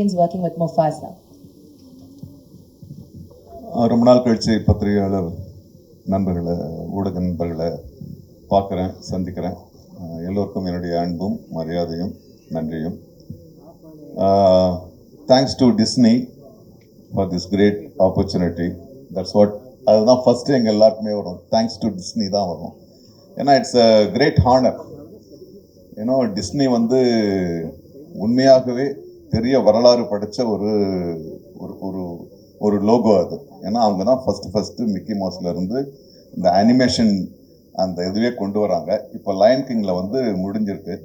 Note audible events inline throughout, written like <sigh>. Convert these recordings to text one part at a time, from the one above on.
experience working with Mufasa? ரொம்ப நாள் கழிச்சு பத்திரிகையாளர் நண்பர்களை ஊடக நண்பர்களை பார்க்குறேன் சந்திக்கிறேன். எல்லோருக்கும் என்னுடைய அன்பும் மரியாதையும் நன்றியும். Thanks to Disney for this great opportunity that's what அதுதான் ஃபஸ்ட்டு எங்கள் எல்லாருக்குமே வரும். தேங்க்ஸ் டு டிஸ்னி தான் வரும். ஏன்னா இட்ஸ் அ கிரேட் ஹானர் ஏன்னா டிஸ்னி வந்து உண்மையாகவே பெரிய வரலாறு படைச்ச ஒரு ஒரு ஒரு ஒரு லோகோ அது. ஏன்னா அவங்க தான் ஃபஸ்ட்டு ஃபஸ்ட்டு மிக்கி மவுஸ்லேருந்து இந்த அனிமேஷன் அந்த இதுவே கொண்டு வராங்க. இப்போ லயன் கிங்கில் வந்து முடிஞ்சிருக்கு.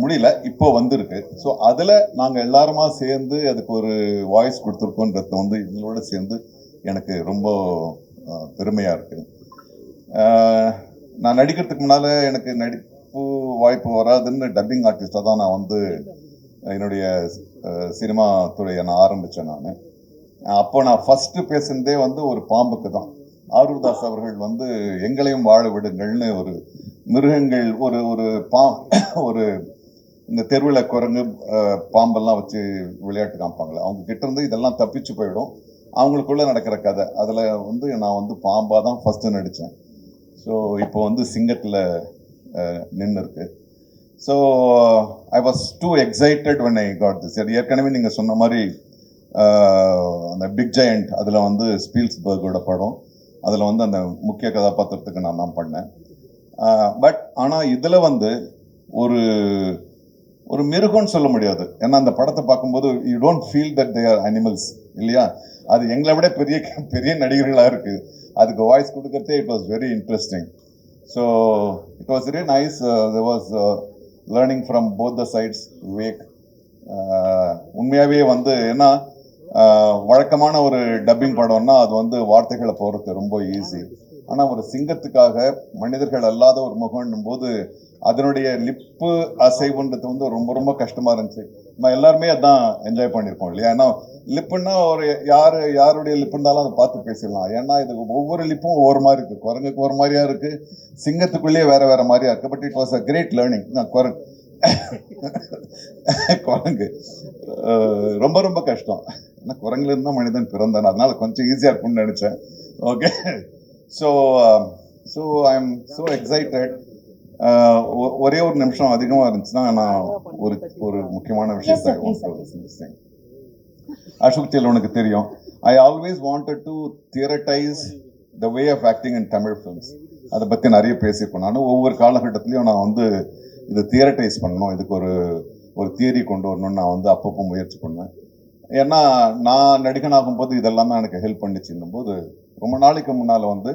முடியல இப்போ வந்திருக்கு. ஸோ அதில் நாங்கள் எல்லாருமா சேர்ந்து அதுக்கு ஒரு வாய்ஸ் கொடுத்துருக்கோன்றது வந்து எங்களோட சேர்ந்து எனக்கு ரொம்ப பெருமையாக இருக்குது இருக்கு. நான் நடிக்கிறதுக்கு முன்னால் எனக்கு நடிப்பு வாய்ப்பு வராதுன்னு டப்பிங் ஆர்டிஸ்டாக தான் நான் வந்து என்னுடைய சினிமா துறையை நான் ஆரம்பித்தேன் நான். அப்போ நான் ஃபஸ்ட்டு பேசுனதே வந்து ஒரு பாம்புக்கு தான். ஆரூர்தாஸ் அவர்கள் வந்து எங்களையும் வாழ விடுங்கள்னு ஒரு மிருகங்கள் ஒரு ஒரு பா <coughs> ஒரு இந்த தெருவில் குரங்கு பாம்பெல்லாம் வச்சு விளையாட்டு காமிப்பாங்களே அவங்க கிட்ட இருந்து இதெல்லாம் தப்பிச்சு போயிடும். அவங்களுக்குள்ளே நடக்கிற கதை. அதில் வந்து நான் வந்து பாம்பாக தான் ஃபஸ்ட்டு நடித்தேன் ஸோ இப்போ வந்து சிங்கத்தில் நின்று இருக்குது so I was too excited when I got this ஏற்கனவே நீங்கள் சொன்ன மாதிரி அந்த பிக் ஜெயண்ட் அதில் வந்து ஸ்பீல்ஸ்பர்கோட படம். அதில் வந்து அந்த முக்கிய கதாபாத்திரத்துக்கு நான் தான் பண்ணேன். பட் ஆனால் இதில் வந்து ஒரு ஒரு மிருகம்னு சொல்ல முடியாது. ஏன்னா அந்த படத்தை பார்க்கும்போது you don't feel that they are animals இல்லையா? அது எங்களை விட பெரிய பெரிய நடிகர்களாக இருக்குது அதுக்கு வாய்ஸ் கொடுக்கறதே it was very interesting so it was very nice was learning from both the sides Vivek உண்மையாகவே வந்து ஏன்னா uh, வழக்கமான ஒரு டப்பிங் படம்னா அது வந்து வார்த்தைகளை போகிறது ரொம்ப ஈஸி ஆனால் ஒரு சிங்கத்துக்காக மனிதர்கள் அல்லாத ஒரு முகம்னும் போது அதனுடைய லிப்பு அசைவுன்றது வந்து ரொம்ப ரொம்ப கஷ்டமாக இருந்துச்சு. நம்ம எல்லாருமே அதான் என்ஜாய் பண்ணியிருக்கோம் இல்லையா? ஏன்னா லிப்புன்னா ஒரு யார் யாருடைய லிப்பு இருந்தாலும் அதை பார்த்து பேசிடலாம். ஏன்னா இது ஒவ்வொரு லிப்பும் ஒவ்வொரு மாதிரி இருக்கு. குரங்குக்கு ஒரு மாதிரியா இருக்கு சிங்கத்துக்குள்ளேயே வேற வேற மாதிரியா இருக்கு. But it was a great learning குரங்கு குரங்கு. ரொம்ப ரொம்ப கஷ்டம். ஏன்னா குரங்குல தான் மனிதன் பிறந்தான். அதனால கொஞ்சம் ஈஸியாக இருக்கும்னு நினச்சேன். Okay so so I am so excited ஒரே ஒரு நிமிஷம் அதிகமாக இருந்துச்சுன்னா நான் ஒரு ஒரு முக்கியமான விஷயத்தை அசோக் செல் உனக்கு தெரியும். I always wanted to theorise the way of acting in Tamil films அதை பற்றி நிறைய பேசியிருக்கோம். நான் ஒவ்வொரு காலகட்டத்திலையும் நான் வந்து இதை தியரட்டைஸ் பண்ணணும். இதுக்கு ஒரு ஒரு தியரி கொண்டு வரணும்னு நான் வந்து அப்பப்போ முயற்சி பண்ணேன் ஏன்னா நான் நடிகனாகும் போது இதெல்லாம் தான் எனக்கு ஹெல்ப் பண்ணிச்சுன்னும் போது ரொம்ப நாளைக்கு முன்னால் வந்து